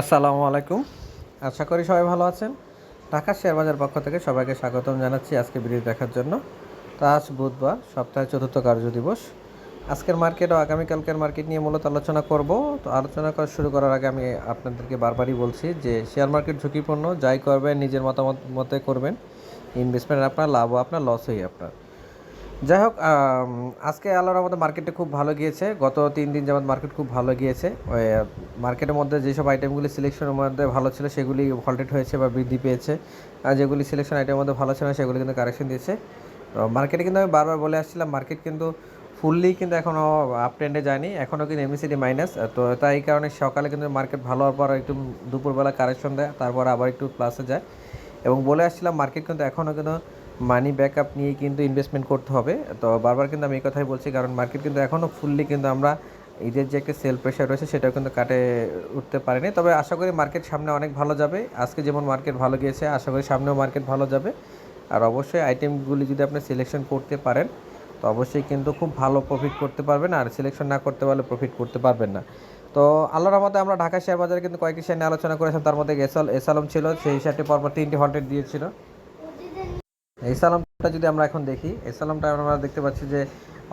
আসসালামু আলাইকুম। আশা করি সবাই ভালো আছেন। ঢাকা শেয়ার বাজার পক্ষ থেকে সবাইকে স্বাগতম জানাচ্ছি আজকে ভিডিও দেখার জন্য। তা আজ বুধবার, সপ্তাহের চতুর্থ কার্য দিবস। আজকের মার্কেট ও আগামীকালকের মার্কেট নিয়ে মূলত আলোচনা করব। তো আলোচনা করা শুরু করার আগে আমি আপনাদেরকে বারবারই বলছি যে শেয়ার মার্কেট ঝুঁকিপূর্ণ, যাই করবেন, নিজের মতামত মতে করবেন। ইনভেস্টমেন্ট আপনার লাভও আপনার লসই আপনার। যাই হোক আজকে আল্লাহর আমাদের মার্কেটে খুব ভালো গিয়েছে। গত তিন দিন যেমন মার্কেট খুব ভালো গিয়েছে। মার্কেটের মধ্যে যেসব আইটেমগুলি সিলেকশনের মধ্যে ভালো ছিল, সেগুলি ভল্টেড হয়েছে বা বৃদ্ধি পেয়েছে। আর যেগুলি সিলেকশন আইটেমের মধ্যে ভালো ছিল না, সেগুলি কিন্তু কারেকশন দিয়েছে। মার্কেটে কিন্তু আমি বারবার বলে আসছিলাম মার্কেট কিন্তু ফুললি কিন্তু এখনও আপ ট্রেন্ডে যায়নি। এখনও কিন্তু এমএসিডি মাইনাস তো তাই কারণে সকালে কিন্তু মার্কেট ভালো হওয়ার পর একটু দুপুরবেলা কারেকশন দেয়, তারপর আবার একটু প্লাসে যায়। এবং বলে আসছিলাম মার্কেট কিন্তু এখনও কিন্তু মানি ব্যাকআপ নিয়ে কিন্তু ইনভেস্টমেন্ট করতে হবে। তো বারবার কিন্তু আমি এই কথাই বলছি, কারণ মার্কেট কিন্তু এখনও ফুললি কিন্তু আমরা ঈদের যে একটা সেল প্রেশার রয়েছে সেটাও কিন্তু কাটে উঠতে পারেনি। তবে আশা করি মার্কেট সামনে অনেক ভালো যাবে। আজকে যেমন মার্কেট ভালো গিয়েছে, আশা করি সামনেও মার্কেট ভালো যাবে। আর অবশ্যই আইটেমগুলি যদি আপনি সিলেকশন করতে পারেন, তো অবশ্যই কিন্তু খুব ভালো প্রফিট করতে পারবেন। আর সিলেকশন না করতে পারলে প্রফিট করতে পারবেন না। তো আল্লাহর মতে আমরা ঢাকা শেয়ার বাজারে কিন্তু কয়েকটি শেয়ার নিয়ে আলোচনা করেছিলাম। তার মধ্যে এসাল, এসালম ছিল, সেই শেয়ারটি পরপর তিনটি হন্ড্রেড দিয়েছিল। এই সালামটা যদি আমরা এখন দেখি, এই সালামটা আমরা দেখতে পাচ্ছি যে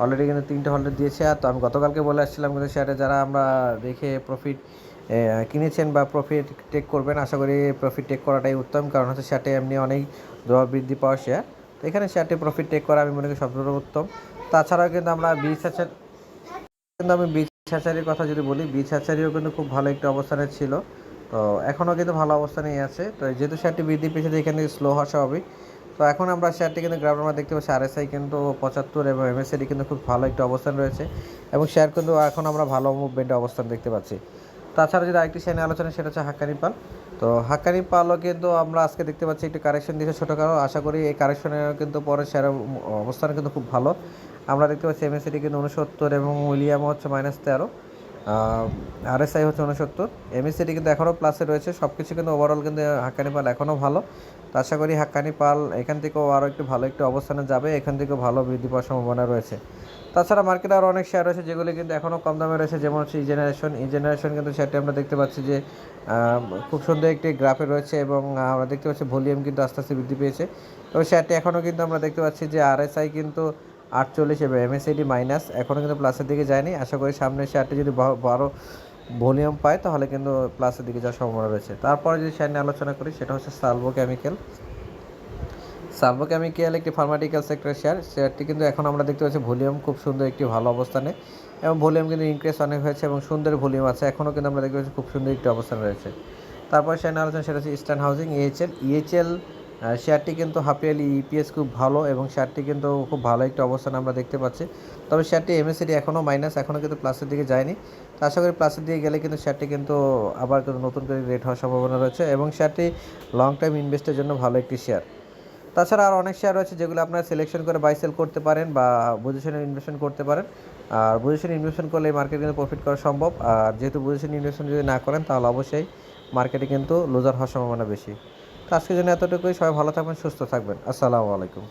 অলরেডি কিন্তু তিনটে হলডের দিয়েছে। আর তো আমি গতকালকে বলে আসছিলাম কিন্তু শেয়ারে যারা আমরা দেখে প্রফিট কিনেছেন বা প্রফিট টেক করবেন, আশা করি প্রফিট টেক করাটাই উত্তম। কারণ হচ্ছে শেয়ারটি এমনি অনেক দর বৃদ্ধি পাওয়া শেয়ার তো এখানে শেয়ারটি প্রফিট টেক করা আমি মনে করি সবচেয়ে উত্তম। তাছাড়াও কিন্তু আমরা বীজ আছে কিন্তু আমি বীজ হাচারির কথা যদি বলি, বীজ হাচারিও কিন্তু খুব ভালো একটা অবস্থানে ছিল। তো এখনও কিন্তু ভালো অবস্থানেই আছে। তো যেহেতু শেয়ারটি বৃদ্ধি পেয়েছে এখানে স্লো হওয়া স্বাভাবিক তো এখন আমরা শেয়ারটি কিন্তু গ্রাউন্ড আমরা দেখতে পাচ্ছি। আরএসআই কিন্তু পঁচাত্তর এবং এমএসআইডি কিন্তু খুব ভালো একটি অবস্থান রয়েছে এবং শেয়ার কিন্তু এখন আমরা ভালো মুভমেন্টে অবস্থান দেখতে পাচ্ছি। তাছাড়া যদি আরেকটি শেয়ার আলোচনা সেটা হচ্ছে হাক্কানি পাল তো হাক্কানি পালও কিন্তু আমরা আজকে দেখতে পাচ্ছি একটু কারেকশন দিয়েছে ছোটোখাটো। আশা করি এই কারেকশনের কিন্তু পরে শেয়ারের অবস্থান কিন্তু খুব ভালো। আমরা দেখতে পাচ্ছি এমএসআইডি কিন্তু উনসত্তর এবং উইলিয়াম হচ্ছে মাইনাস তেরো। আরএসআই হচ্ছে উনসত্তর এমএসিডি কিন্তু এখনও প্লাসে রয়েছে। সব কিছু কিন্তু ওভারঅল কিন্তু হাক্কানি পাল এখনও ভালো। তো আশা করি হাক্কানি পাল এখান থেকেও আরও একটু ভালো একটু অবস্থানে যাবে। এখান থেকেও ভালো বৃদ্ধি পাওয়ার সম্ভাবনা রয়েছে। তাছাড়া মার্কেটে আরও অনেক শেয়ার রয়েছে যেগুলি কিন্তু এখনও কম দামে রয়েছে। যেমন হচ্ছে ই জেনারেশন ই জেনারেশন কিন্তু শেয়ারটি আমরা দেখতে পাচ্ছি যে খুব সুন্দর একটি গ্রাফে রয়েছে এবং আমরা দেখতে পাচ্ছি ভলিউম কিন্তু আস্তে আস্তে বৃদ্ধি পেয়েছে। তবে শেয়ারটি এখনও কিন্তু আমরা দেখতে পাচ্ছি যে আরএসআই কিন্তু আটচল্লিশ এবং এমএসআইডি মাইনাস এখনও কিন্তু প্লাসের দিকে যায়নি। আশা করি সামনে শেয়ারটি যদি বড় ভলিউম পায়, তাহলে কিন্তু প্লাসের দিকে যাওয়ার সম্ভাবনা রয়েছে। তারপরে যদি শেয়ার নিয়ে আলোচনা করি, সেটা হচ্ছে সালভো কেমিক্যাল সালভো কেমিক্যাল একটি ফার্মাটিক্যাল সেক্টর শেয়ার শেয়ারটি কিন্তু এখন আমরা দেখতে পাচ্ছি ভলিউম খুব সুন্দর একটি ভালো অবস্থানে। এবং ভলিউম কিন্তু ইনক্রিজ অনেক হয়েছে এবং সুন্দর ভলিউম আছে। এখনও কিন্তু আমরা দেখতে পাচ্ছি খুব সুন্দর একটি অবস্থান রয়েছে। তারপর শেয়ার নিয়ে আলোচনা, সেটা হচ্ছে ইস্টার্ন হাউজিং ইএচএল ইএইচএল শেয়ারটি কিন্তু হাফ ইয়ারলি ইপিএস খুব ভালো এবং শেয়ারটি কিন্তু খুব ভালো একটা অবস্থান আমরা দেখতে পাচ্ছি। তবে শেয়ারটি এমএসিডি এখনও মাইনাস এখনও কিন্তু প্লাসের দিকে যায়নি। তো আশা করি প্লাসের দিকে গেলে কিন্তু শেয়ারটি কিন্তু আবার কিন্তু নতুন করে রেট হওয়ার সম্ভাবনা রয়েছে এবং শেয়ারটি লং টাইম ইনভেস্টের জন্য ভালো একটি শেয়ার। তাছাড়া আর অনেক শেয়ার রয়েছে যেগুলো আপনারা সিলেকশন করে বাই সেল করতে পারেন বা পজিশনে ইনভেস্টমেন্ট করতে পারেন। আর পজিশনে ইনভেস্টমেন্ট করলে মার্কেট কিন্তু প্রফিট করা সম্ভব। আর যেহেতু পজিশনে ইনভেস্টমেন্ট যদি না করেন তাহলে অবশ্যই মার্কেটে কিন্তু লুজার হওয়ার সম্ভাবনা বেশি। তো আজকের জন্য এতটুকুই। সবাই ভালো থাকবেন সুস্থ থাকবেন। আসসালামু আলাইকুম।